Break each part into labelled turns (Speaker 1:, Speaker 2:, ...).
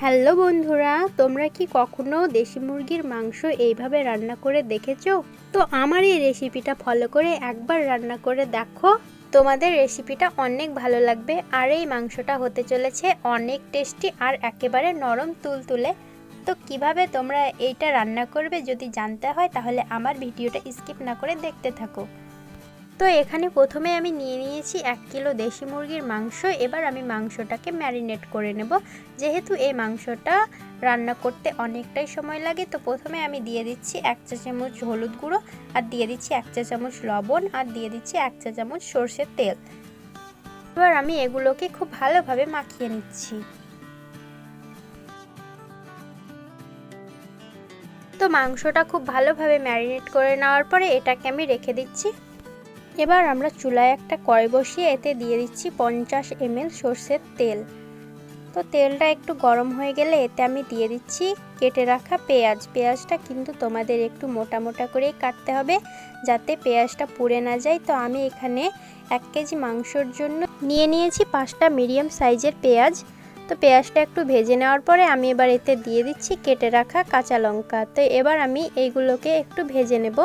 Speaker 1: Hello বন্ধুরা, তোমরা কি কখনো দেশি মুরগির মাংস এইভাবে রান্না করে দেখেছ? তো আমার এই রেসিপিটা ফলো করে একবার রান্না করে দেখো। তোমাদের রেসিপিটা অনেক ভালো লাগবে আর এই মাংসটা হতে চলেছে অনেক টেস্টি আর একেবারে নরম তুলতুলে। তো কীভাবে তোমরা এইটা রান্না করবে যদি জানতে হয় তাহলে আমার ভিডিওটা স্কিপ না করে দেখতে থাকো। তো এখানে প্রথমে আমি নিয়ে নিয়েছি এক কিলো দেশি মুরগির মাংস। এবার আমি মাংসটাকে ম্যারিনেট করে নেব। যেহেতু এই মাংসটা রান্না করতে অনেকটাই সময় লাগে, তো প্রথমে আমি দিয়ে দিচ্ছি এক চা চামচ হলুদ গুঁড়ো, আর দিয়ে দিচ্ছি এক চা চামচ লবণ, আর দিয়ে দিচ্ছি এক চা চামচ সর্ষের তেল। এবার আমি এগুলোকে খুব ভালোভাবে মাখিয়ে নিচ্ছি। তো মাংসটা খুব ভালোভাবে ম্যারিনেট করে নেওয়ার পরে এটাকে আমি রেখে দিচ্ছি। এবার আমরা চুলায় একটা কড়াই বসিয়ে এতে দিয়ে দিচ্ছি পঞ্চাশ এমএল সর্ষের তেল। তো তেলটা একটু গরম হয়ে গেলে এতে আমি দিয়ে দিচ্ছি কেটে রাখা পেঁয়াজ। পেঁয়াজটা কিন্তু তোমাদের একটু মোটা মোটা করেই কাটতে হবে যাতে পেঁয়াজটা পুড়ে না যায়। তো আমি এখানে এক কেজি মাংসর জন্য নিয়ে নিয়েছি পাঁচটা মিডিয়াম সাইজের পেঁয়াজ। তো পেঁয়াজটা একটু ভেজে নেওয়ার পরে আমি এবার এতে দিয়ে দিচ্ছি কেটে রাখা কাঁচা লঙ্কা। তো এবার আমি এইগুলোকে একটু ভেজে নেব।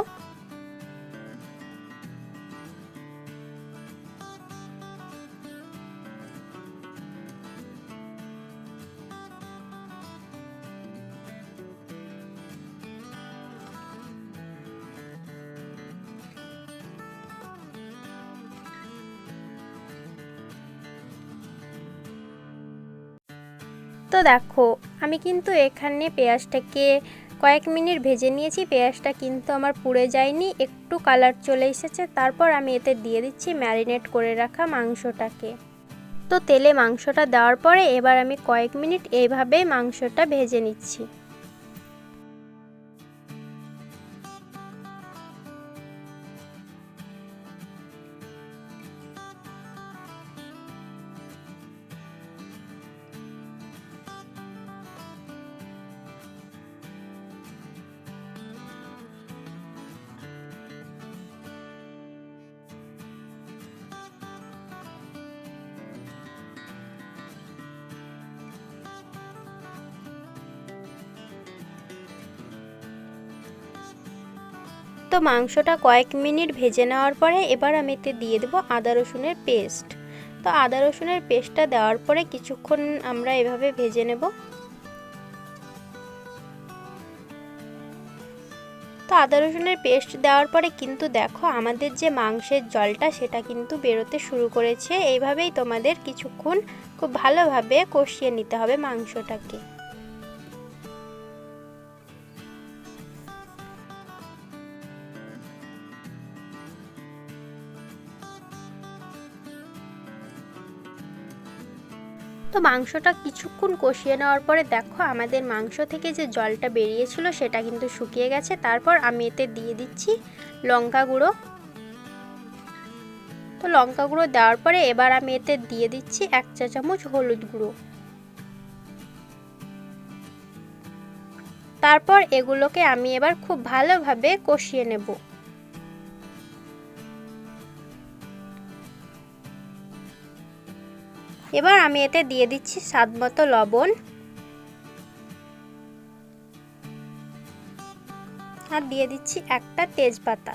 Speaker 1: তো দেখো, আমি কিন্তু এখানে পেঁয়াজটাকে কয়েক মিনিট ভেজে নিয়েছি। পেঁয়াজটা কিন্তু আমার পুড়ে যায়নি, একটু কালার চলে এসেছে। তারপর আমি এতে দিয়ে দিচ্ছি ম্যারিনেট করে রাখা মাংসটাকে। তো তেলে মাংসটা দেওয়ার পরে এবার আমি কয়েক মিনিট এইভাবে মাংসটা ভেজে নিচ্ছি। তো মাংসটা কয়েক মিনিট ভেজে নেওয়ার পরে এবার আমি এতে দিয়ে দেবো আদা রসুনের পেস্ট। তো আদা রসুনের পেস্টটা দেওয়ার পরে কিছুক্ষণ আমরা এভাবে ভেজে নেব। তো আদা রসুনের পেস্ট দেওয়ার পরে কিন্তু দেখো আমাদের যে মাংসের জলটা সেটা কিন্তু বেরোতে শুরু করেছে। এইভাবেই তোমাদের কিছুক্ষণ খুব ভালোভাবে কষিয়ে নিতে হবে মাংসটাকে। তো মাংসটা কিছুক্ষণ কষিয়ে নেওয়ার পরে দেখো আমাদের মাংস থেকে যে জলটা বেরিয়েছিল সেটা কিন্তু শুকিয়ে গেছে। তারপর আমি এতে দিয়ে দিচ্ছি লঙ্কা গুঁড়ো। তো লঙ্কা গুঁড়ো দেওয়ার পরে এবার আমি এতে দিয়ে দিচ্ছি এক চা চামচ হলুদ গুঁড়ো। তারপর এগুলোকে আমি এবার খুব ভালোভাবে কষিয়ে নেব। এবার আমি এতে দিয়ে দিচ্ছি স্বাদ মতো লবণ। আর দিয়ে দিচ্ছি একটা তেজপাতা।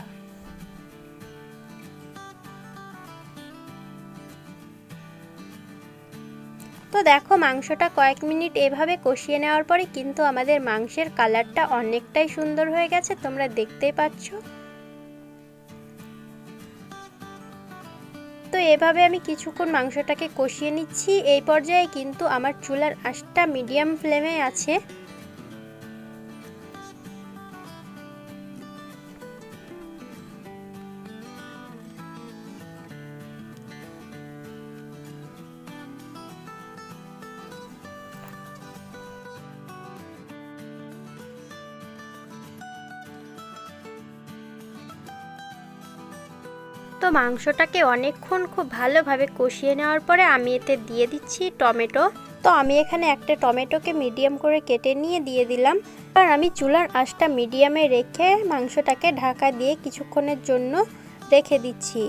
Speaker 1: তো দেখো মাংসটা কয়েক মিনিট এভাবে কষিয়ে নেওয়ার পরে কিন্তু আমাদের মাংসের কালারটা অনেকটাই সুন্দর হয়ে গেছে, তোমরা দেখতেই পাচ্ছ। তো এভাবে আমি কিছুক্ষণ মাংসটাকে কষিয়ে নিচ্ছি। এই পর্যায়ে কিন্তু আমার চুলার আঁশটা মিডিয়াম ফ্লেমে আছে। তো মাংসটাকে অনেকক্ষণ খুব ভালোভাবে কষিয়ে নেওয়ার পরে আমি এতে দিয়ে দিচ্ছি টমেটো। তো আমি এখানে একটা টমেটোকে মিডিয়াম করে কেটে নিয়ে দিয়ে দিলাম। আর আমি চুলার আঁচটা মিডিয়ামে রেখে মাংসটাকে ঢাকা দিয়ে কিছুক্ষণের জন্য রেখে দিচ্ছি।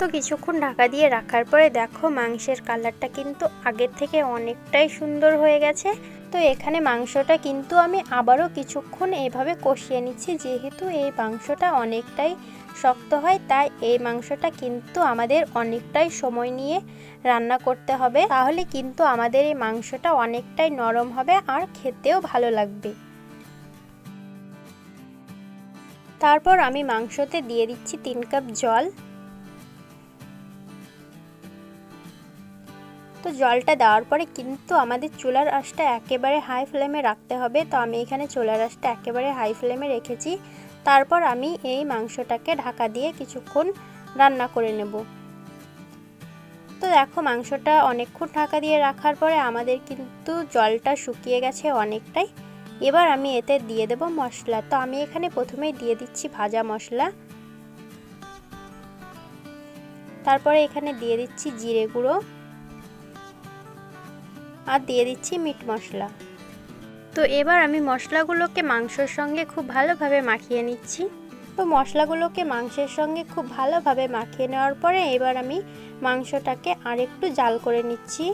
Speaker 1: তো কিছুক্ষণ ঢাকা দিয়ে রাখার পরে দেখো মাংসের কালারটা কিন্তু আগের থেকে অনেকটাই সুন্দর হয়ে গেছে। তো এখানে মাংসটা কিন্তু আমি আবারও কিছুক্ষণ এইভাবে কষিয়ে নিচ্ছি, যেহেতু এই মাংসটা অনেকটাই শক্ত হয়, তাই এই মাংসটা কিন্তু আমাদের অনেকটাই সময় নিয়ে রান্না করতে হবে। তাহলে কিন্তু আমাদের এই মাংসটা অনেকটাই নরম হবে আর খেতেও ভালো লাগবে। তারপর আমি মাংসতে দিয়ে দিচ্ছি তিন কাপ জল। তো জলটা দেওয়ার পরে কিন্তু আমাদের চুলার আঁচটা একেবারে হাই ফ্লেমে রাখতে হবে। তো আমি এখানে চুলার আঁচটা একেবারে হাই ফ্লেমে রেখেছি। তারপর আমি এই মাংসটাকে ঢাকা দিয়ে কিছুক্ষণ রান্না করে নেব। তো দেখো মাংসটা অনেকক্ষণ ঢাকা দিয়ে রাখার পরে আমাদের কিন্তু জলটা শুকিয়ে গেছে অনেকটাই। এবার আমি এতে দিয়ে দেব মশলা। তো আমি এখানে প্রথমেই দিয়ে দিচ্ছি ভাজা মশলা। তারপরে এখানে দিয়ে দিচ্ছি জিরে গুঁড়ো। আর দিয়ে দিচ্ছি মিট মশলা। তো এবার আমি মশলাগুলোকে মাংসর সঙ্গে খুব ভালোভাবে মাখিয়ে নিচ্ছি। তো মশলাগুলোকে মাংসের সঙ্গে খুব ভালোভাবে মাখিয়ে নেওয়ার পরে এবার আমি মাংসটাকে আরেকটু জাল করে নিচ্ছি।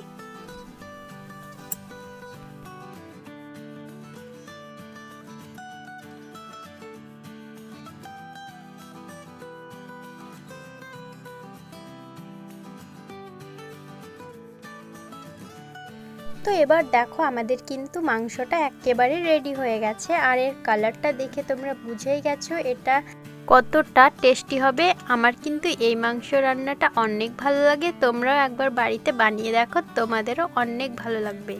Speaker 1: তো এবার দেখো আমাদের কিন্তু মাংসটা একেবারে রেডি হয়ে গেছে। আর এর কালারটা দেখে তোমরা বুঝেই গেছো, এটা কতটা টেস্টি হবে। আমার কিন্তু এই মাংস রান্নাটা অনেক ভালো লাগে। তোমরাও একবার বাড়িতে বানিয়ে দেখো, তোমাদেরও অনেক ভালো লাগবে।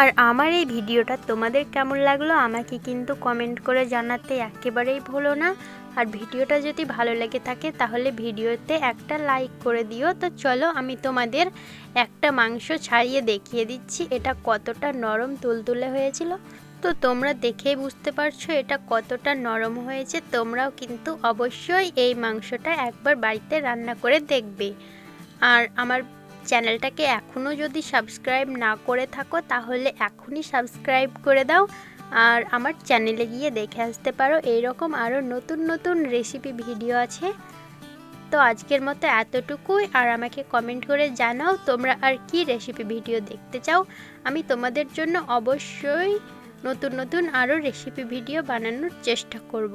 Speaker 1: আর আমার এই ভিডিওটা তোমাদের কেমন লাগল, আমাকে কিন্তু কমেন্ট করে জানাতে একেবারেই ভুলো না। আর ভিডিওটা যদি ভালো লেগে থাকে তাহলে ভিডিওতে একটা লাইক করে দিও। তো চলো আমি তোমাদের একটা মাংস ছাড়িয়ে দেখিয়ে দিচ্ছি, এটা কতটা নরম তুলতুলে হয়েছিল। তো তোমরা দেখেই বুঝতে পারছ এটা কতটা নরম হয়েছে, তোমরাও কিন্তু অবশ্যই এই মাংসটা একবার বাড়িতে রান্না করে দেখবে। আর আমার চ্যানেলটাকে এখনও যদি সাবস্ক্রাইব না করে থাকো তাহলে এখনই সাবস্ক্রাইব করে দাও। আর আমার চ্যানেলে গিয়ে দেখে আসতে পারো, এইরকম আরও নতুন নতুন রেসিপি ভিডিও আছে। তো আজকের মতো এতটুকুই, আর আমাকে কমেন্ট করে জানাও তোমরা আর কি রেসিপি ভিডিও দেখতে চাও। আমি তোমাদের জন্য অবশ্যই নতুন নতুন আরও রেসিপি ভিডিও বানানোর চেষ্টা করব।